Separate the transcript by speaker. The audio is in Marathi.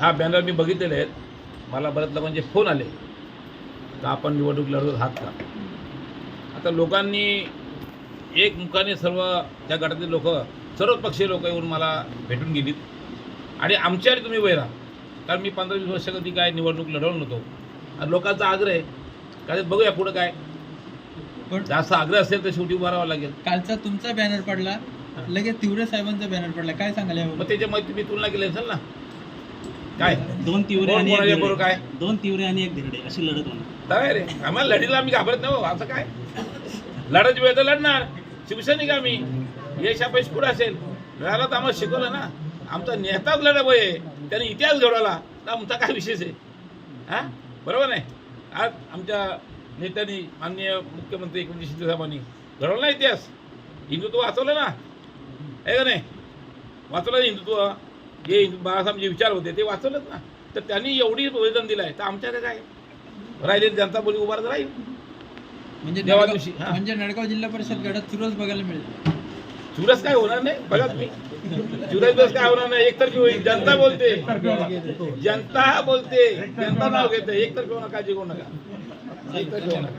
Speaker 1: हा बॅनर मी बघितलेले आहेत. मला बऱ्याच लोकांचे फोन आले. तर आपण निवडणूक लढवत आहात का? आता लोकांनी एक मुखाने सर्व त्या गटातील लोक सर्व पक्षीय लोक येऊन मला भेटून गेलीत. आणि आमच्यावर तुम्ही वैरा कारण मी पंधरा वीस वर्ष कधी काय निवडणूक लढवलं नव्हतो. आणि लोकांचा आग्रह आहे. काय बघूया पुढं काय.
Speaker 2: पण
Speaker 1: जास्त आग्रह असेल तर शेवटी उभा राहावं लागेल.
Speaker 2: कालचा तुमचा बॅनर पडला. लगेच तिवरे साहेबांचा बॅनर पडला. काय सांगाल
Speaker 1: मग त्याच्यामध्ये तुम्ही तुलना केली असेल ना? काय?
Speaker 3: दोन तीव्र आणि एक धिरडे.
Speaker 1: बरोबर काय?
Speaker 3: दोन तीव्र आणि एक धिरडे अशी लढत होणार.
Speaker 1: काय रे. आम्हाला लढीला आम्ही घाबरत नाही हो. असं काय? लढायची वेळ तर लढणार. शिवसैनिक आम्ही. यश अपयश कुठं असेल? लढायला तर आम्हाला शिकवलं ना. आमचा नेताच लढा आहे त्याने इतिहास घडवला. तर आमचा काय विशेष आहे? हा? बरोबर नाही? आज आमच्या नेत्यांनी माननीय मुख्यमंत्री एकनाथ शिंदे साहेबांनी घडवला ना इतिहास. हिंदुत्व वाचवलं ना. आहे का नाही? वाचवलं ना हिंदुत्व? जे बाळासाहेब जे विचार होते ते वाचवलंच ना. तर त्यांनी एवढी बलिदान दिलं आहे. तर आमच्याकडे काय? राहिले जनता बोली उभारत राहील.
Speaker 2: म्हणजे
Speaker 1: देवा दिवशी, हा.
Speaker 2: म्हणजे नडगाव जिल्हा परिषद गटात चुरस बघायला मिळेल.
Speaker 1: चुरस काय होणार नाही? बघा तुम्ही. चुरस काय होणार नाही? एकतर्फी होईल. जनता बोलते. जनता बोलते. जनता नाव घेते. एकतर्फी होणार काळजी करू नका. एकतर्फी होणार